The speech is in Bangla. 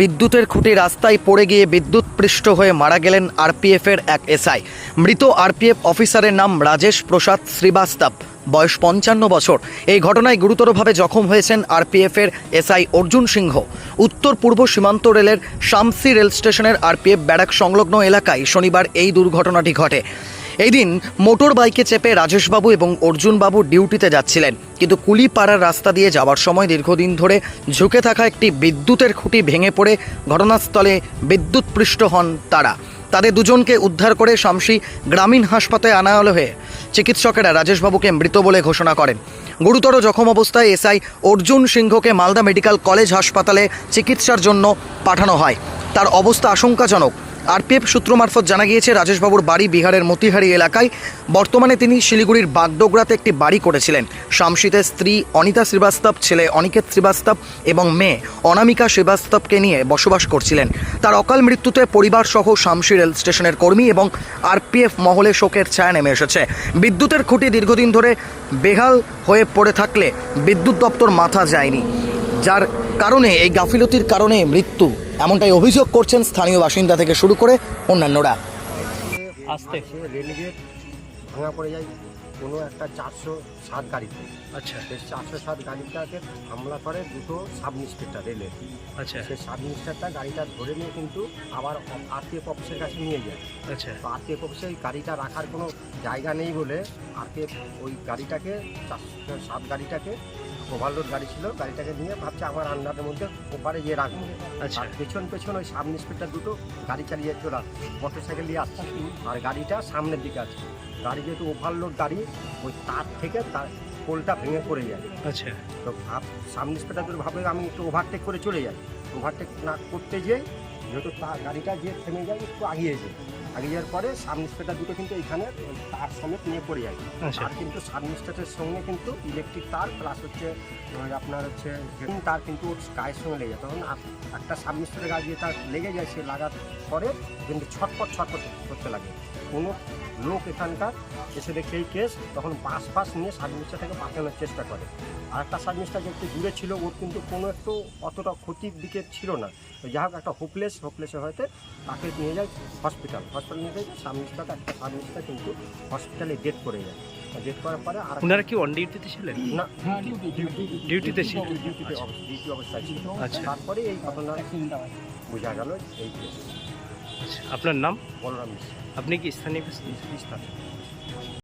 বিদ্যুতের খুঁটি রাস্তায় পড়ে গিয়ে বিদ্যুৎ পৃষ্ঠ হয়ে মারা গেলেন আরপিএফের এক এসআই। মৃত আরপিএফ অফিসারের নাম রাজেশ প্রসাদ শ্রীবাস্তব। বয়স পঞ্চান্ন বছর। এই ঘটনায় গুরুতরভাবে জখম হয়েছেন আরপিএফের এসআই অর্জুন সিংহ। উত্তর পূর্ব সীমান্ত রেলের শামসি রেল স্টেশনের আরপিএফ ব্যারাক সংলগ্ন এলাকায় শনিবার এই দুর্ঘটনাটি ঘটে। এই দিন মোটর বাইকে চেপে রাজেশবাবু এবং অর্জুনবাবু ডিউটিতে যাচ্ছিলেন। কিন্তু কুলিপাড়ার রাস্তা দিয়ে যাওয়ার সময় দীর্ঘদিন ধরে ঝুঁকে থাকা একটি বিদ্যুতের খুঁটি ভেঙে পড়ে ঘটনাস্থলে বিদ্যুৎপৃষ্ট হন তারা। তাদের দুজনকে উদ্ধার করে শামসি গ্রামীণ হাসপাতালে আনা হয়ে চিকিৎসকেরা রাজেশবাবুকে মৃত বলে ঘোষণা করেন। গুরুতর জখম অবস্থায় এসআই অর্জুন সিংহকে মালদা মেডিকেল কলেজ হাসপাতালে চিকিৎসার জন্য পাঠানো হয়। তার অবস্থা আশঙ্কাজনক। আরপিএফ সূত্র মারফত জানা গিয়েছে, রাজেশবাবুর বাড়ি বিহারের মতিহারি এলাকায়। বর্তমানে তিনি শিলিগুড়ির বাগডোগরাতে একটি বাড়ি করেছিলেন। শামশিতের স্ত্রী অনিতা শ্রীবাস্তব, ছেলে অনিকেত শ্রীবাস্তব এবং মেয়ে অনামিকা শ্রীবাস্তবকে নিয়ে বসবাস করছিলেন। তার অকাল মৃত্যুতে পরিবার সহ শামশি রেল স্টেশনের কর্মী এবং আরপিএফ মহলে শোকের ছায়া নেমে এসেছে। বিদ্যুতের খুঁটি দীর্ঘদিন ধরে বেহাল হয়ে পড়ে থাকলে বিদ্যুৎ দপ্তর মাথা যায়নি। যার কারণে এই গাফিলতির কারণে মৃত্যু। এমনটাই অভিযোগ করছেন স্থানীয় বাসিন্দা থেকে শুরু করে অন্যান্যরা। আসতে। রেলগেট ভাঙা পড়ে যায় কোনো একটা চারশো সাত গাড়িতে। আচ্ছা। সেই চারশো সাত গাড়িটাকে হামলা করে দুটো সাব ইন্সপেক্টর রেলের আচ্ছা। সেই সাব ইন্সপেক্টর গাড়িটা ধরে নিয়ে কিন্তু আবার আরপিএফ অফিসের কাছে নিয়ে যায়। আচ্ছা। তো আরপিএফ অফিসে ওই গাড়িটা রাখার কোনো জায়গা নেই বলে আরপিএফ ওই গাড়িটাকে চারশো সাত গাড়িটাকে ওভারলোড গাড়ি ছিল গাড়িটাকে নিয়ে ভাবছে আমার আন্ডারের মধ্যে ওপারে গিয়ে রাখব। আচ্ছা। আর পেছন পেছন ওই সাব ইন্সপেক্টর দুটো গাড়ি চালিয়ে চলে আসছে মোটর সাইকেল দিয়ে আসছে। আর গাড়িটা সামনের দিকে আছে। গাড়ি যেহেতু ওভারলোড গাড়ি ওই তার থেকে তার পোলটা ভেঙে পড়ে যায়। আচ্ছা। তো ভাব সামনে ইন্সপেক্টর দুটো ভাবে আমি একটু ওভারটেক করে চলে যাই। ওভারটেক না করতে যেয়ে যেহেতু তার গাড়িটা যে থেমে যায় একটু আগিয়ে যায় আগিয়ে যাওয়ার পরে সাবমিস্টারটা দুটো কিন্তু এখানে তার সমেত নিয়ে পড়ে যায়। আচ্ছা। আর কিন্তু সাবমিস্টারের সঙ্গে কিন্তু ইলেকট্রিক তার প্লাস হচ্ছে আপনার হচ্ছে তার কিন্তু গায়ের সঙ্গে লেগে যায়। তখন একটা সাবমিস্টারের গাছ গায়ে যে তার লেগে যায় সে লাগার পরে কিন্তু ছটপট ছটপট করতে লাগে। কোনো লোক এখানকার এসে দেখে এই কেস তখন বাস ফাস নিয়ে সাব ইন্সপেক্টরটাকে বাঁচানোর চেষ্টা করে। আর একটা সাব ইন্সপেক্টর যে একটু দূরে ছিল ওর কিন্তু কোনো একটু অতটা ক্ষতির দিকে ছিল না। তো যাই হোক একটা হোপলেস হোপলেসে হয়তো তাকে নিয়ে যায় হসপিটাল হসপিটাল নিয়ে যায় সাব ইন্সপেক্টর একটা সাব ইন্সপেক্টর কিন্তু হসপিটালে ডেথ করে যায় ডেথ করার পরে আর ওনারা কি অন ডিউটিতে ছিলেন? না ডিউটিতে ছিল ডিউটিতে ডিউটি অবস্থায় ছিল। তারপরে এই ঘটনা বোঝা গেল এই কেস আপনার নাম? বলরাম আপনি কি স্থানীয়।